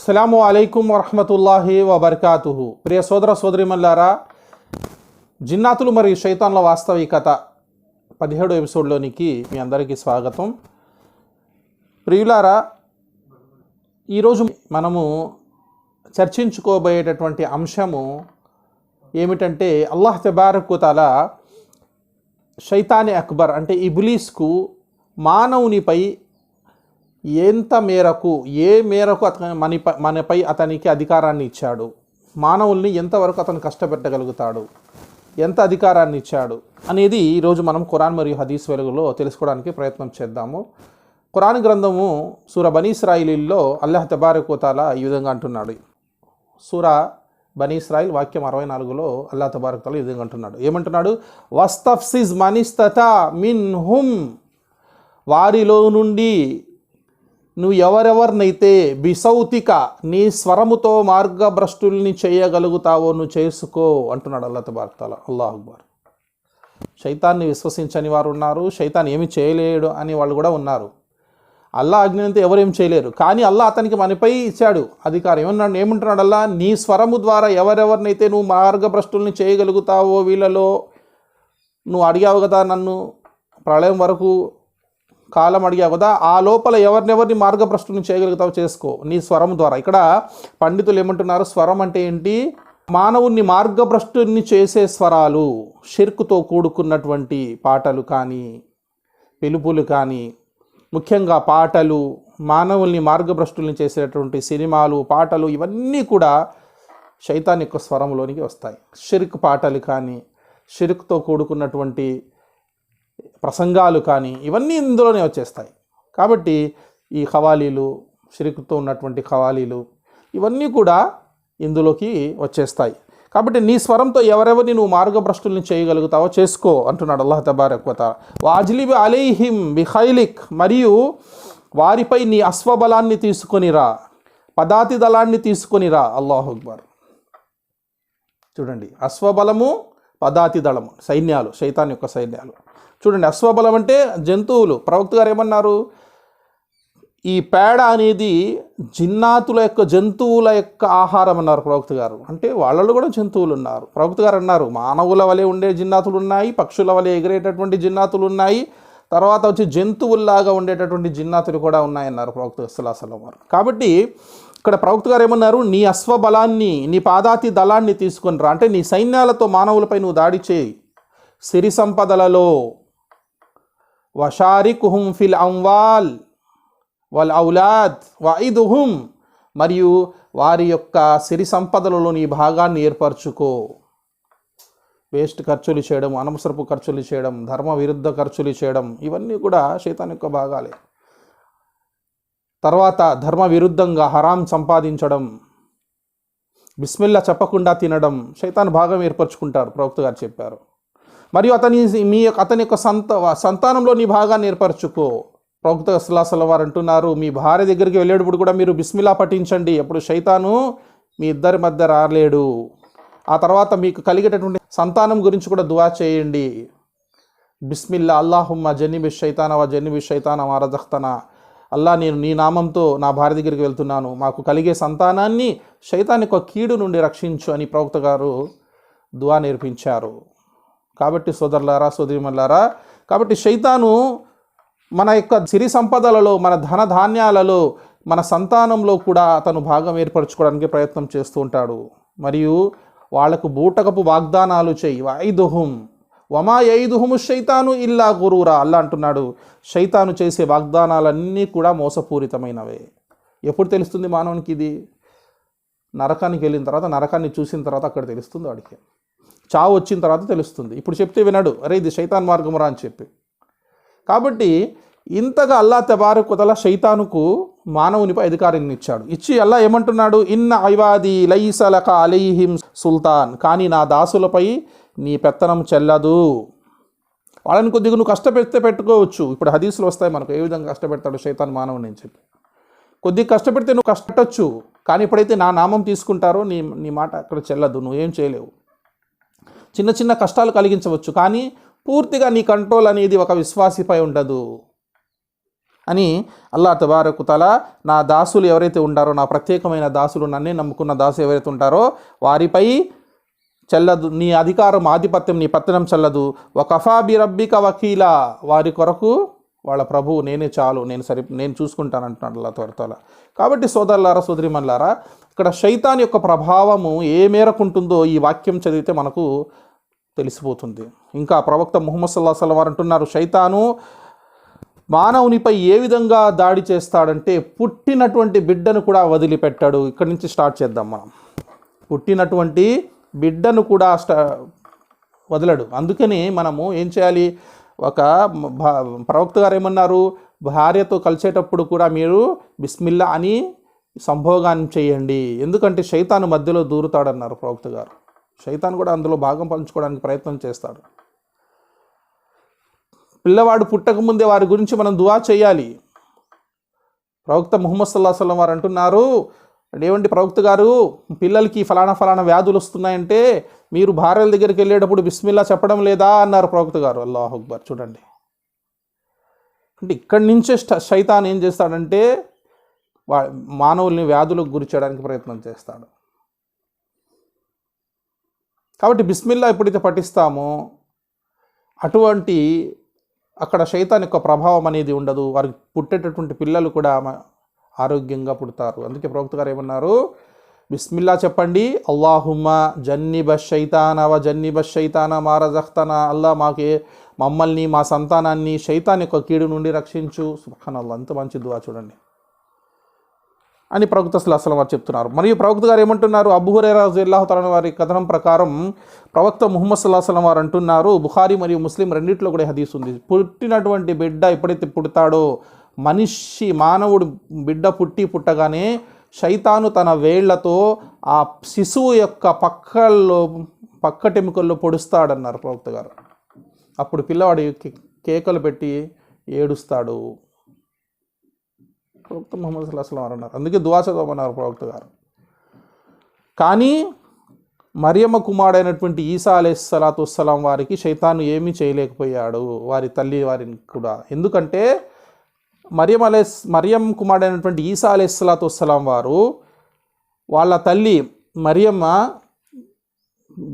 అస్సలం అలైకుం వరహమతుల్లాహి వబర్కాతుహు. ప్రియ సోదర సోదరిమల్లారా జిన్నాతులు మరియు శైతాన్ల వాస్తవికత పదిహేడు ఎపిసోడ్లోనికి మీ అందరికీ స్వాగతం. ప్రియులారా ఈరోజు మనము చర్చించుకోబోయేటటువంటి అంశము ఏమిటంటే అల్లాహ్ తెబారకుతల శైతాని అక్బర్ అంటే ఇబులీస్కు మానవునిపై ఎంత మేరకు ఏ మేరకు అతని మనపై మనపై అతనికి అధికారాన్ని ఇచ్చాడు? మానవుల్ని ఎంతవరకు అతను కష్టపెట్టగలుగుతాడు? ఎంత అధికారాన్ని ఇచ్చాడు? అనేది ఈరోజు మనం ఖురాన్ మరియు హదీస్ వెలుగులో తెలుసుకోవడానికి ప్రయత్నం చేద్దాము. ఖురాన్ గ్రంథము సూర బనీస్రాయిలీల్లో అల్లహ అల్లాహ్ తబారకుతాల ఈ విధంగా అంటున్నాడు. సూర బనీస్రాయిల్ వాక్యం అరవై నాలుగులో అల్లా తబారకుతాల ఈ విధంగా అంటున్నాడు. ఏమంటున్నాడు? వస్తఫ్సిజ్ మనిస్తత మిన్ హుమ్ వారిలో నుండి నువ్వు ఎవరెవరినైతే బిసౌతిక నీ స్వరముతో మార్గభ్రష్టుల్ని చేయగలుగుతావో నువ్వు చేసుకో అంటున్నాడు అల్లత తబార్తాల అల్లాహ్ అక్బర్. శైతాన్ని విశ్వసించని వారు ఉన్నారు శైతాన్ ఏమి చేయలేడు అని వాళ్ళు కూడా ఉన్నారు. అల్లా ఆజ్ఞంతో ఎవరేం చేయలేరు. కానీ అల్లా అతనికి మనపై ఇచ్చాడు అధికారం. ఏమన్నాడు? ఏమంటున్నాడు అల్లా? నీ స్వరము ద్వారా ఎవరెవరినైతే నువ్వు మార్గభ్రష్టుల్ని చేయగలుగుతావో వీళ్ళలో నువ్వు అడిగావు కదా నన్ను ప్రళయం వరకు కాలం అడిగావు కదా ఆ లోపల ఎవరినెవరిని మార్గభ్రష్టుని చేయగలుగుతావు చేసుకో నీ స్వరం ద్వారా. ఇక్కడ పండితులు ఏమంటున్నారు? స్వరం అంటే ఏంటి? మానవుణ్ణి మార్గభ్రష్టుని చేసే స్వరాలు షిర్కుతో కూడుకున్నటువంటి పాటలు కానీ పిలుపులు కానీ ముఖ్యంగా పాటలు మానవుల్ని మార్గభ్రష్టుల్ని చేసేటువంటి సినిమాలు పాటలు ఇవన్నీ కూడా శైతాన్ యొక్క స్వరంలోనికి వస్తాయి. షిర్క్ పాటలు కానీ షిర్క్తో కూడుకున్నటువంటి ప్రసంగాలు కానీ ఇవన్నీ ఇందులోనే వచ్చేస్తాయి. కాబట్టి ఈ ఖవాలీలు షిరికుతో ఉన్నటువంటి ఖవాలీలు ఇవన్నీ కూడా ఇందులోకి వచ్చేస్తాయి. కాబట్టి నీ స్వరంతో ఎవరెవరిని నువ్వు మార్గభ్రష్టుల్ని చేయగలుగుతావో చేసుకో అంటున్నాడు అల్లాహ్ తబారక్వత వాజ్లిబి అలైహిం విహైలిక్ మరియు వారిపై నీ అశ్వబలాన్ని తీసుకొనిరా పదాతి దళాన్ని తీసుకొనిరా అల్లాహ్ అక్బర్. చూడండి అశ్వబలము పదాతి దళము సైన్యాలు శైతాన్ యొక్క సైన్యాలు. చూడండి అశ్వబలం అంటే జంతువులు. ప్రవక్త గారు ఏమన్నారు? ఈ పేడ అనేది జిన్నాతుల యొక్క జంతువుల యొక్క ఆహారం అన్నారు ప్రవక్త గారు. అంటే వాళ్ళలో కూడా జంతువులు ఉన్నారు. ప్రవక్త గారు అన్నారు మానవుల వలె ఉండే జిన్నాతులు ఉన్నాయి పక్షుల వలె ఎగిరేటటువంటి జిన్నాతులు ఉన్నాయి తర్వాత వచ్చి జంతువుల్లాగా ఉండేటటువంటి జిన్నాతులు కూడా ఉన్నాయన్నారు ప్రవక్త సలాసలం వారు కాబట్టి ఇక్కడ ప్రవక్త గారు ఏమన్నారు? నీ అశ్వబలాన్ని నీ పాదాతి దళాన్ని తీసుకొని రా. అంటే నీ సైన్యాలతో మానవులపై నువ్వు దాడి చేయి. సిరి సంపదలలో వషారికుహుం ఫిల్ అంవాల్ వల్ ఔలాద్ వైదుహుం మరియు వారి యొక్క సిరి సంపదలలో నీ భాగాన్ని ఏర్పరచుకో. వేస్ట్ ఖర్చులు చేయడం అనవసరపు ఖర్చులు చేయడం ధర్మ విరుద్ధ ఖర్చులు చేయడం ఇవన్నీ కూడా శైతాన్ యొక్క భాగాలే. తర్వాత ధర్మ విరుద్ధంగా హరాం సంపాదించడం బిస్మిల్లా చెప్పకుండా తినడం శైతాన్ భాగం ఏర్పరచుకుంటారు ప్రవక్త గారు చెప్పారు. మరియు అతని మీ యొక్క అతని యొక్క సంత సంతానంలో నీ భాగాన్ని ఏర్పరచుకో. ప్రవక్త సలాసల వారు అంటున్నారు మీ భార్య దగ్గరికి వెళ్ళేటప్పుడు కూడా మీరు బిస్మిలా పఠించండి. అప్పుడు శైతాను మీ ఇద్దరి మధ్య రాలేడు. ఆ తర్వాత మీకు కలిగేటటువంటి సంతానం గురించి కూడా దువా చేయండి. బిస్మిల్లా అల్లాహుమ్మ జన్నిబి శైతానవా జన్నిబి శైతాన వారజఖ్తన అల్లా నేను నీ నామంతో నా భార్య దగ్గరికి వెళ్తున్నాను. మాకు కలిగే సంతానాన్ని శైతాన్ యొక్క కీడు నుండి రక్షించు అని ప్రవక్త గారు దువా నేర్పించారు. కాబట్టి సోదరులారా సోదరిమల్లారా కాబట్టి శైతాను మన యొక్క సిరి సంపదలలో మన ధన ధాన్యాలలో మన సంతానంలో కూడా అతను భాగం ఏర్పరచుకోవడానికి ప్రయత్నం చేస్తూ ఉంటాడు. మరియు వాళ్ళకు బూటకపు వాగ్దానాలు చేయి. ఐదుహుం వమా ఐదుహుము శైతాను ఇల్లా గురూరా అల్లా అంటున్నాడు. శైతాను చేసే వాగ్దానాలన్నీ కూడా మోసపూరితమైనవే. ఎప్పుడు తెలుస్తుంది మానవునికి ఇది? నరకానికి వెళ్ళిన తర్వాత నరకాన్ని చూసిన తర్వాత అక్కడ తెలుస్తుంది వాడికి. చావు వచ్చిన తర్వాత తెలుస్తుంది. ఇప్పుడు చెప్తే వినడు. అరే ఇది శైతాన్ మార్గమురా అని చెప్పి. కాబట్టి ఇంతగా అల్లా తెబారకుతల శైతానుకు మానవునిపై అధికారాన్ని ఇచ్చాడు. ఇచ్చి అల్లా ఏమంటున్నాడు? ఇన్న ఐవాది లైసలక అలైహిం సుల్తాన్. కానీ నా దాసులపై నీ పెత్తనం చెల్లదు. వాళ్ళని కొద్దిగా నువ్వు కష్టపెడితే పెట్టుకోవచ్చు. ఇప్పుడు హదీసులు వస్తాయి మనకు. ఏ విధంగా కష్టపెడతాడు శైతాన్ మానవుని అని చెప్పి. కొద్దిగా కష్టపెడితే నువ్వు కష్టపెట్టచ్చు. కానీ ఇప్పుడైతే నా నామం తీసుకుంటారో నీ నీ మాట అక్కడ చెల్లదు. నువ్వేం చేయలేవు. చిన్న చిన్న కష్టాలు కలిగించవచ్చు కానీ పూర్తిగా నీ కంట్రోల్ అనేది ఒక విశ్వాసిపై ఉండదు. అని అల్లా తబారకు తల నా దాసులు ఎవరైతే ఉంటారో నా ప్రత్యేకమైన దాసులు నన్నే నమ్ముకున్న దాసు ఎవరైతే ఉంటారో వారిపై చెల్లదు నీ అధికారం ఆధిపత్యం నీ పత్తనం చెల్లదు. ఒక అఫాబి రబ్బిక వకీలా. వారి కొరకు వాళ్ళ ప్రభువు నేనే చాలు నేను సరి నేను చూసుకుంటాను అంటున్నాడు అల్లా త్వరతల కాబట్టి సోదరులారా సోదరిమల్లారా ఇక్కడ శైతాన్ యొక్క ప్రభావము ఏ మేరకు ఉంటుందో ఈ వాక్యం చదివితే మనకు తెలిసిపోతుంది. ఇంకా ప్రవక్త ముహమ్మద్ సల్లా సలం వారు అంటున్నారు శైతాను మానవునిపై ఏ విధంగా దాడి చేస్తాడంటే పుట్టినటువంటి బిడ్డను కూడా వదిలిపెట్టాడు. ఇక్కడి నుంచి స్టార్ట్ చేద్దాం మనం. పుట్టినటువంటి బిడ్డను కూడా స్టా వదలడు. అందుకని మనము ఏం చేయాలి? ఒక ప్రవక్త గారు ఏమన్నారు? భార్యతో కలిసేటప్పుడు కూడా మీరు బిస్మిల్లా అని సంభోగాన్ని చేయండి. ఎందుకంటే శైతాను మధ్యలో దూరుతాడన్నారు ప్రవక్త గారు. శైతాన్ కూడా అందులో భాగం పంచుకోవడానికి ప్రయత్నం చేస్తాడు. పిల్లవాడు పుట్టకముందే వారి గురించి మనం దువా చేయాలి. ప్రవక్త ముహమ్మద్ సల్లా సలం వారు అంటున్నారు ఏమండి ప్రవక్త గారు పిల్లలకి ఫలానా ఫలానా వ్యాధులు వస్తున్నాయంటే మీరు భార్యల దగ్గరికి వెళ్ళేటప్పుడు బిస్మిల్లా చెప్పడం లేదా? అన్నారు ప్రవక్త గారు. అల్లాహ్ అక్బర్. చూడండి. అంటే ఇక్కడి నుంచే శైతాన్ ఏం చేస్తాడంటే వా మానవుల్ని వ్యాధులకు గురి చేయడానికి ప్రయత్నం చేస్తాడు. కాబట్టి బిస్మిల్లా ఎప్పుడైతే పఠిస్తామో అటువంటి అక్కడ శైతాన్ యొక్క ప్రభావం అనేది ఉండదు. వారికి పుట్టేటటువంటి పిల్లలు కూడా ఆరోగ్యంగా పుడతారు. అందుకే ప్రవక్త గారు ఏమన్నారు? బిస్మిల్లా చెప్పండి. అల్లాహుమ్మ జన్నిబ శైతాన వ జన్నిబ శైతాన మారజఖ్తన అల్లా మాకే మమ్మల్ని మా సంతానాన్ని శైతాన్ యొక్క కీడు నుండి రక్షించు. సుఖాన్ అల్లా అంత మంచి దువా చూడండి. అని ప్రవక్త అసలు వారు చెప్తున్నారు. మరియు ప్రవక్త గారు ఏమంటున్నారు? అబుహురేరాజు అల్లాహు వారి కథనం ప్రకారం ప్రవక్త ముహమ్మద్ సల్లాహం వారు అంటున్నారు బుహారీ మరియు ముస్లిం రెండిట్లో కూడా హదీస్ ఉంది. పుట్టినటువంటి బిడ్డ ఎప్పుడైతే పుడతాడో మనిషి మానవుడు బిడ్డ పుట్టి పుట్టగానే శైతాను తన వేళ్ళతో ఆ శిశువు యొక్క పక్కల్లో పక్కటెముకల్లో పొడుస్తాడన్నారు ప్రవక్త గారు. అప్పుడు పిల్లవాడు కే- కేకలు పెట్టి ఏడుస్తాడు. ప్రవక్త ముహమ్మద్ సల్లాహం వారు అన్నారు. అందుకే దువా చదవమన్నారు ప్రవక్త గారు. కానీ మరియమ్మ కుమారుడైనటువంటి ఈసా అలే సలాతు వస్సలాం వారికి శైతాను ఏమీ చేయలేకపోయాడు. వారి తల్లి వారిని కూడా. ఎందుకంటే మరియం అలే మరియం కుమారుడైనటువంటి ఈసా అలే సలాతు వస్సలాం వారు వాళ్ళ తల్లి మరియమ్మ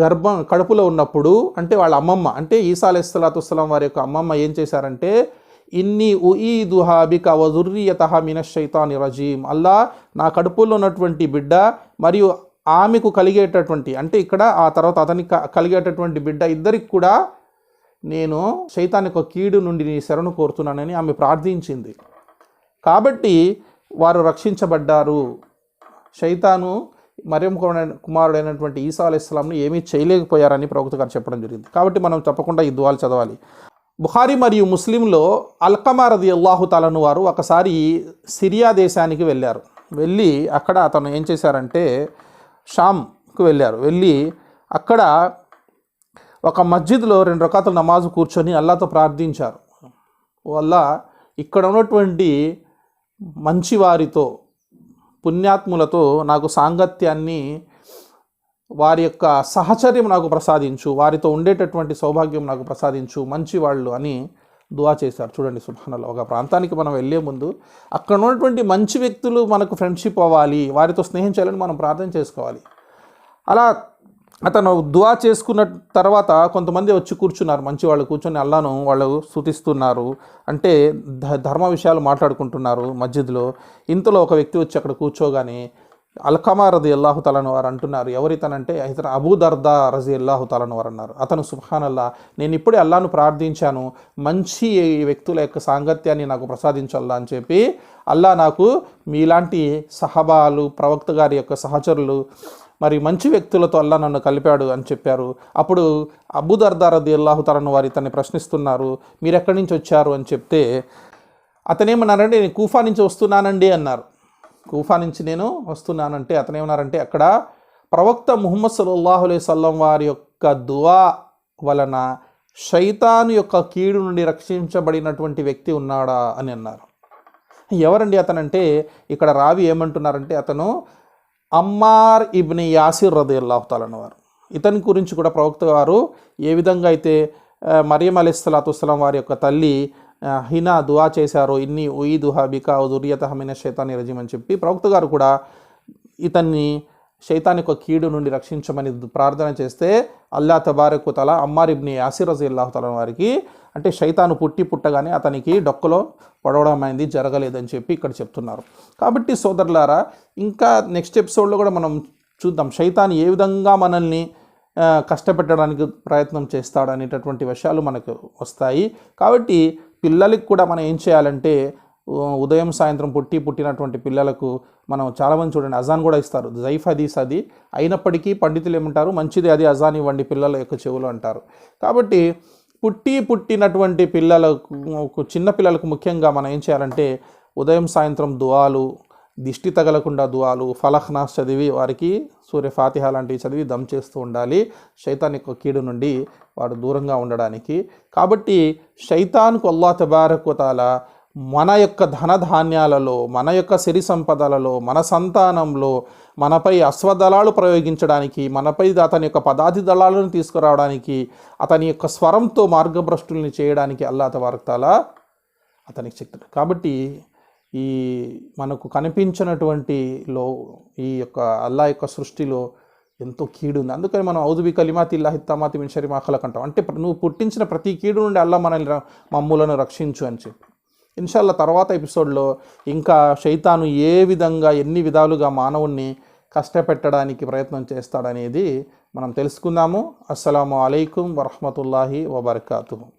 గర్భం కడుపులో ఉన్నప్పుడు అంటే వాళ్ళ అమ్మమ్మ అంటే ఈసా అలే సలాతు వస్సలాం వారి యొక్క అమ్మమ్మ ఏం చేశారంటే ఇన్ని ఉఈదుహా బిక వజుర్రియత మిన శైతాని రజీం అల్లా నా కడుపులో ఉన్నటువంటి బిడ్డ మరియు ఆమెకు కలిగేటటువంటి అంటే ఇక్కడ ఆ తర్వాత అతనికి క- కలిగేటటువంటి బిడ్డ ఇద్దరికి కూడా నేను శైతాన్ ఒక కీడు నుండి నీ శరణు కోరుతున్నానని ఆమె ప్రార్థించింది. కాబట్టి వారు రక్షించబడ్డారు. శైతాను మరియం కుమారుడైనటువంటి ఈసా అలైహిస్లాంని ఏమీ చేయలేకపోయారని ప్రవక్త గారు చెప్పడం జరిగింది. కాబట్టి మనం తప్పకుండా ఈ దువాలు చదవాలి. బుఖారి మరియు ముస్లింలో అల్కమా రది అల్లాహు తాలను వారు ఒకసారి సిరియా దేశానికి వెళ్ళారు. వెళ్ళి అక్కడ అతను ఏం చేశారంటే షామ్కు వెళ్ళారు. వెళ్ళి అక్కడ ఒక మస్జిద్లో రెండు రకాల నమాజు కూర్చొని అల్లాతో ప్రార్థించారు. వల్ల ఇక్కడ ఉన్నటువంటి మంచివారితో పుణ్యాత్ములతో నాకు సాంగత్యాన్ని వారి యొక్క సహచర్యం నాకు ప్రసాదించు వారితో ఉండేటటువంటి సౌభాగ్యం నాకు ప్రసాదించు మంచి వాళ్ళు అని దువా చేశారు. చూడండి సుభానలో ఒక ప్రాంతానికి మనం వెళ్ళే ముందు అక్కడ ఉన్నటువంటి మంచి వ్యక్తులు మనకు ఫ్రెండ్షిప్ అవ్వాలి వారితో స్నేహం చేయాలని మనం ప్రార్థన చేసుకోవాలి. అలా అతను దువా చేసుకున్న తర్వాత కొంతమంది వచ్చి కూర్చున్నారు. మంచి వాళ్ళు కూర్చొని అల్లాను వాళ్ళు సూచిస్తున్నారు అంటే ధ- ధర్మ విషయాలు మాట్లాడుకుంటున్నారు మస్జిద్లో. ఇంతలో ఒక వ్యక్తి వచ్చి అక్కడ కూర్చోగానే అల్కమా రజీ అల్లాహు తలను వారు అంటున్నారు. ఎవరితనంటే ఇతను అబూ దర్దా రజీ అల్లాహు తలను వారు అన్నారు. అతను సుబ్హానల్లా నేను ఇప్పుడే అల్లాను ప్రార్థించాను. మంచి వ్యక్తుల యొక్క సాంగత్యాన్ని నాకు ప్రసాదించల్లా అని చెప్పి అల్లా నాకు మీలాంటి సహబాలు ప్రవక్త గారి యొక్క సహచరులు మరి మంచి వ్యక్తులతో అల్లా నన్ను కలిపాడు అని చెప్పారు. అప్పుడు అబూ దర్దా రది అల్లాహు తలను వారు ఇతన్ని ప్రశ్నిస్తున్నారు. మీరు ఎక్కడి నుంచి వచ్చారు అని చెప్తే అతనేమన్నారంటే నేను కూఫా నుంచి వస్తున్నానండి అన్నారు. కూఫా నుంచి నేను వస్తున్నానంటే అతను ఏమన్నారంటే అక్కడ ప్రవక్త ముహమ్మద్ సల్లల్లాహు అలై సల్లం వారి యొక్క దువా వలన శైతాను యొక్క కీడు నుండి రక్షించబడినటువంటి వ్యక్తి ఉన్నాడా అని అన్నారు. ఎవరండి అతనంటే? ఇక్కడ రావి ఏమంటున్నారంటే అతను అమ్మార్ ఇబ్ని యాసిర్ రది అల్లాహుతాలన్న వారు. ఇతని గురించి కూడా ప్రవక్త వారు ఏ విధంగా అయితే మరియం అలీస్లాతు వస్సలాం వారి యొక్క తల్లి హినా దువా చేశారో ఇన్ని ఉయి దుహా బికా దుర్యత హమిన శైతాని రజీమ్ అని చెప్పి ప్రవక్త గారు కూడా ఇతన్ని శైతాన్ యొక్క కీడు నుండి రక్షించమని ప్రార్థన చేస్తే అల్లా తబారకు తల అమ్మారిబ్ని యాసిర్ రజీ తల వారికి అంటే శైతాను పుట్టి పుట్టగానే అతనికి డొక్కలో పడవడం అనేది జరగలేదని చెప్పి ఇక్కడ చెప్తున్నారు. కాబట్టి సోదరులారా ఇంకా నెక్స్ట్ ఎపిసోడ్లో కూడా మనం చూద్దాం శైతాన్ ఏ విధంగా మనల్ని కష్టపెట్టడానికి ప్రయత్నం చేస్తాడనేటటువంటి విషయాలు మనకు వస్తాయి. కాబట్టి పిల్లలకి కూడా మనం ఏం చేయాలంటే ఉదయం సాయంత్రం పుట్టి పుట్టినటువంటి పిల్లలకు మనం చాలామంది చూడండి అజాన్ కూడా ఇస్తారు. జైఫ్ హదీస్ అది. అయినప్పటికీ పండితులు ఏమంటారు మంచిది అది అజాన్ ఇవ్వండి పిల్లల యొక్క చెవులు అంటారు. కాబట్టి పుట్టి పుట్టినటువంటి పిల్లలకు చిన్న పిల్లలకు ముఖ్యంగా మనం ఏం చేయాలంటే ఉదయం సాయంత్రం దువాలు దిష్టి తగలకుండా దువాలు ఫలహ్నాస్ చదివి వారికి సూర్య ఫాతిహ లాంటివి చదివి దమ్ చేస్తూ ఉండాలి. శైతాన్ యొక్క కీడు నుండి వాడు దూరంగా ఉండడానికి. కాబట్టి శైతాన్కు అల్లా తబారకుతాల మన యొక్క ధనధాన్యాలలో మన యొక్క సిరి సంపదలలో మన సంతానంలో మనపై అశ్వదళాలు ప్రయోగించడానికి మనపై అతని యొక్క పదాతి దళాలను తీసుకురావడానికి అతని యొక్క స్వరంతో మార్గభ్రష్టుల్ని చేయడానికి అల్లా తబారకుతాల అతనికి శక్తి. కాబట్టి ఈ మనకు కనిపించినటువంటి లో ఈ యొక్క అల్లా యొక్క సృష్టిలో ఎంతో కీడు ఉంది అందుకని మనం ఔదుబి కలిమాతి ఇల్లాహి తమాతి మిన్ షరి మాఖలకు అంటాం. అంటే నువ్వు పుట్టించిన ప్రతి కీడు నుండి అల్లా మనల్ని మమ్ములను రక్షించు అని చెప్పి. ఇన్షాల్లా తర్వాత ఎపిసోడ్లో ఇంకా శైతాను ఏ విధంగా ఎన్ని విధాలుగా మానవుణ్ణి కష్టపెట్టడానికి ప్రయత్నం చేస్తాడనేది మనం తెలుసుకుందాము. అస్సలాము అలైకుం వరహమతుల్లాహి వబర్కాతుహు.